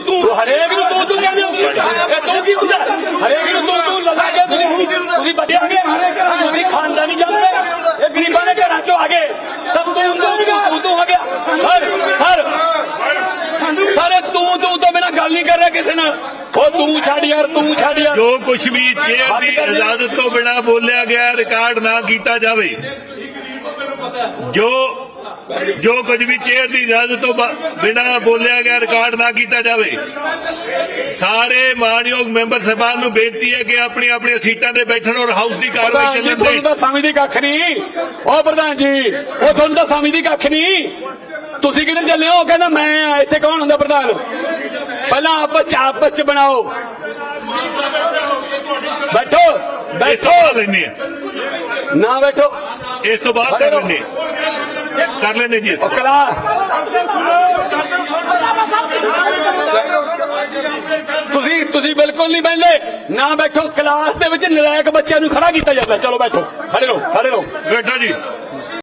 ਤੂੰ ਤੂੰ ਹਰੇਕ ਨੂੰ ਤੂੰ ਤੂੰ ਕਹਿੰਦੇ ਹੋ ਇਹ ਤੂੰ ਕੀ ਹੁੰਦਾ ਹਰੇਕ ਨੂੰ ਤੂੰ ਤੂੰ ਲੱਗਾ ਕੇ ਤੁਸੀਂ ਤੁਸੀਂ ਵੱਡੇ ਆ ਗਏ ਤੁਸੀਂ ਖਾਨਦਾਨੀ ਜਾਂਦੇ ਇਹ ਗਰੀਬਾਂ ਦੇ ਘਰਾਂ ਚੋਂ ਆ ਗਏ ਤਾਂ ਤੂੰ ਤੂੰ ਤੂੰ ਤੂੰ ਆ ਗਿਆ ਸਰ ਸਰ ਸਰ ਤੂੰ ਤੂੰ ਤੋਂ ਬਿਨਾ ਗੱਲ ਨਹੀਂ ਕਰ ਰਿਹਾ ਕਿਸੇ ਨਾਲ ਉਹ ਤੂੰ ਛੱਡ ਯਾਰ ਤੂੰ ਛੱਡ ਯਾਰ ਜੋ ਕੁਝ ਵੀ ਚੇਅਰ ਦੀ ਇਜਾਜ਼ਤ ਤੋਂ ਬਿਨਾ ਬੋਲਿਆ ਗਿਆ ਰਿਕਾਰਡ ਨਾ ਕੀਤਾ ਜਾਵੇ ਜੋ ਜੋ ਕੁਝ ਵੀ ਚੇਅਰ ਦੀ ਇਜਾਜ਼ਤ ਤੋਂ ਬਿਨਾ ਬੋਲਿਆ ਗਿਆ ਰਿਕਾਰਡ ਨਾ ਕੀਤਾ ਜਾਵੇ। ਸਾਰੇ ਮਾਨਯੋਗ ਮੈਂਬਰ ਸਾਹਿਬਾਨ ਨੂੰ ਬੇਨਤੀ ਹੈ ਕਿ ਆਪਣੀ ਆਪਣੀਆਂ ਸੀਟਾਂ ਤੇ ਬੈਠਣ ਔਰ ਹਾਊਸ ਦੀ ਕਾਰਵਾਈ ਚੱਲਣ ਤੁਹਾਨੂੰ ਦੇ ਤਾਂ ਸਮਝਦੀ ਕੱਖ ਨਹੀਂ। ਉਹ ਪ੍ਰਧਾਨ ਜੀ ਉਹ ਤੁਹਾਨੂੰ ਤਾਂ ਸਮਝਦੀ ਕੱਖ ਨਹੀਂ। ਤੁਸੀਂ ਕਿੱਧਰ ਚੱਲੇ ਹੋ? ਕਹਿੰਦਾ ਮੈਂ ਆ, ਇੱਥੇ ਕੌਣ ਹੁੰਦਾ ਪ੍ਰਧਾਨ? ਪਹਿਲਾਂ ਆਪਸ ਚ ਆਪਸ ਚ ਬਣਾਓ। ਬੈਠੋ ਤੋਂ ਬੈਠੋ ਲੈਣੇ ਨਾ ਬੈਠੋ। ਇਸ ਤੋਂ ਬਾਅਦ ਕਰ ਲੈਣੇ ਕਰ ਲੈਣੇ ਜੀ। ਕਲਾ ਤੁਸੀਂ ਤੁਸੀਂ ਬਿਲਕੁਲ ਨਹੀਂ ਬੈਠਦੇ ਨਾ ਬੈਠੋ ਕਲਾਸ ਦੇ ਵਿੱਚ ਨਲਾਇਕ ਬੱਚਿਆਂ ਨੂੰ ਖੜਾ ਕੀਤਾ ਜਾਂਦਾ। ਚਲੋ ਬੈਠੋ। ਖੜੇ ਰਹੋ ਖੜੇ ਰਹੋ। ਬੈਠੋ ਜੀ।